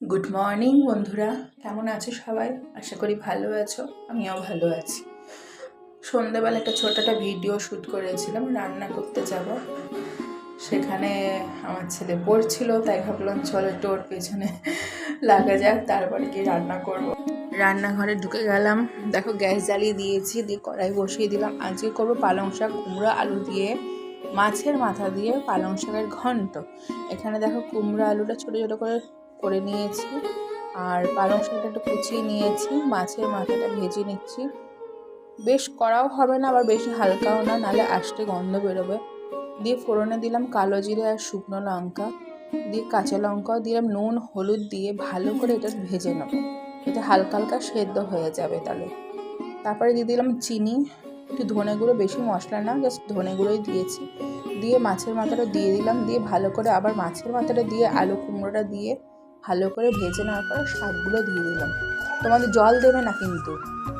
Good morning বন্ধুরা। কেমন আছো সবাই? আশা করি ভালো আছো, আমিও ভালো আছি। সন্ধ্যেবেলা একটা ছোট একটা ভিডিও শ্যুট করেছিলাম, রান্না করতে যাব। সেখানে আমার ছেলে পড়ছিল, তাই ভাবলাম চলো একটু ওর পেছনে লাগা যাক, তারপরে কি রান্না করব। রান্নাঘরে ঢুকে গেলাম। দেখো গ্যাস জ্বালিয়ে দিয়েছি, দিয়ে কড়াই বসিয়ে দিলাম। আজকে করব পালং শাক, কুমড়ো, আলু দিয়ে, মাছের মাথা দিয়ে পালং শাকের ঘন্ট। এখানে দেখো কুমড়ো, আলুটা ছোটো ছোটো করে করে নিয়েছি। আর পালং শাকটা একটু কুচিয়ে নিয়েছি, মাছের মাথাটা ভেজে নিচ্ছি। বেশ কড়াও হবে না, আবার বেশি হালকাও না, নাহলে আষ্টে গন্ধ বেরোবে। দিয়ে ফোড়নে দিলাম কালো জিরে আর শুকনো লঙ্কা। দিয়ে কাঁচা লঙ্কাও দিলাম, নুন, হলুদ দিয়ে ভালো করে এটা ভেজে নেব। এটা হালকা হালকা সেদ্ধ হয়ে যাবে তাহলে। তারপরে দিয়ে দিলাম চিনি, একটু ধনে গুঁড়ো, বেশি মশলা না, জাস্ট ধনে গুঁড়োই দিয়েছি। দিয়ে মাছের মাথাটা দিয়ে দিলাম, দিয়ে ভালো করে আবার মাছের মাথাটা দিয়ে আলু কুমড়োটা দিয়ে ভালো করে ভেজে নেওয়ার পরে শাকগুলো দিয়ে দিলাম। তোমাদের জল দেবে না কিন্তু,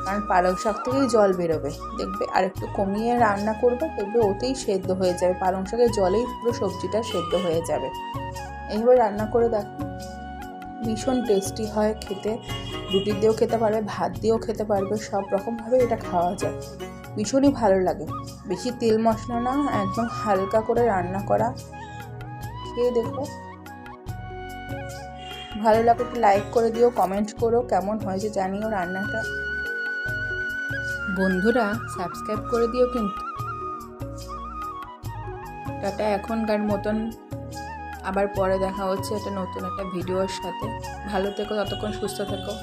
কারণ পালং শাক থেকেই জল বেরোবে। দেখবে আর একটু কমিয়ে রান্না করবে, দেখবে ওতেই সেদ্ধ হয়ে যাবে। পালং শাকের জলেই পুরো সবজিটা সেদ্ধ হয়ে যাবে। এইভাবে রান্না করে দেখো। ভীষণ টেস্টি হয় খেতে। রুটি দিয়েও খেতে পারবে, ভাত দিয়েও খেতে পারবে, সব রকমভাবে এটা খাওয়া যায়। ভীষণই ভালো লাগে। বেশি তেল মশলা না, একদম হালকা করে রান্না করা। খেয়ে দেখো। ভালো লাগলে একটু লাইক করে দিও কমেন্ট করো, কেমন হয়েছে জানিও রান্নাটা। বন্ধুরা সাবস্ক্রাইব করে দিও কিন্তু। টাটা এখনকার মতন। আবার পরে দেখা হচ্ছে একটা নতুন একটা ভিডিওর সাথে। ভালো থেকো, ততক্ষণ সুস্থ থেকো।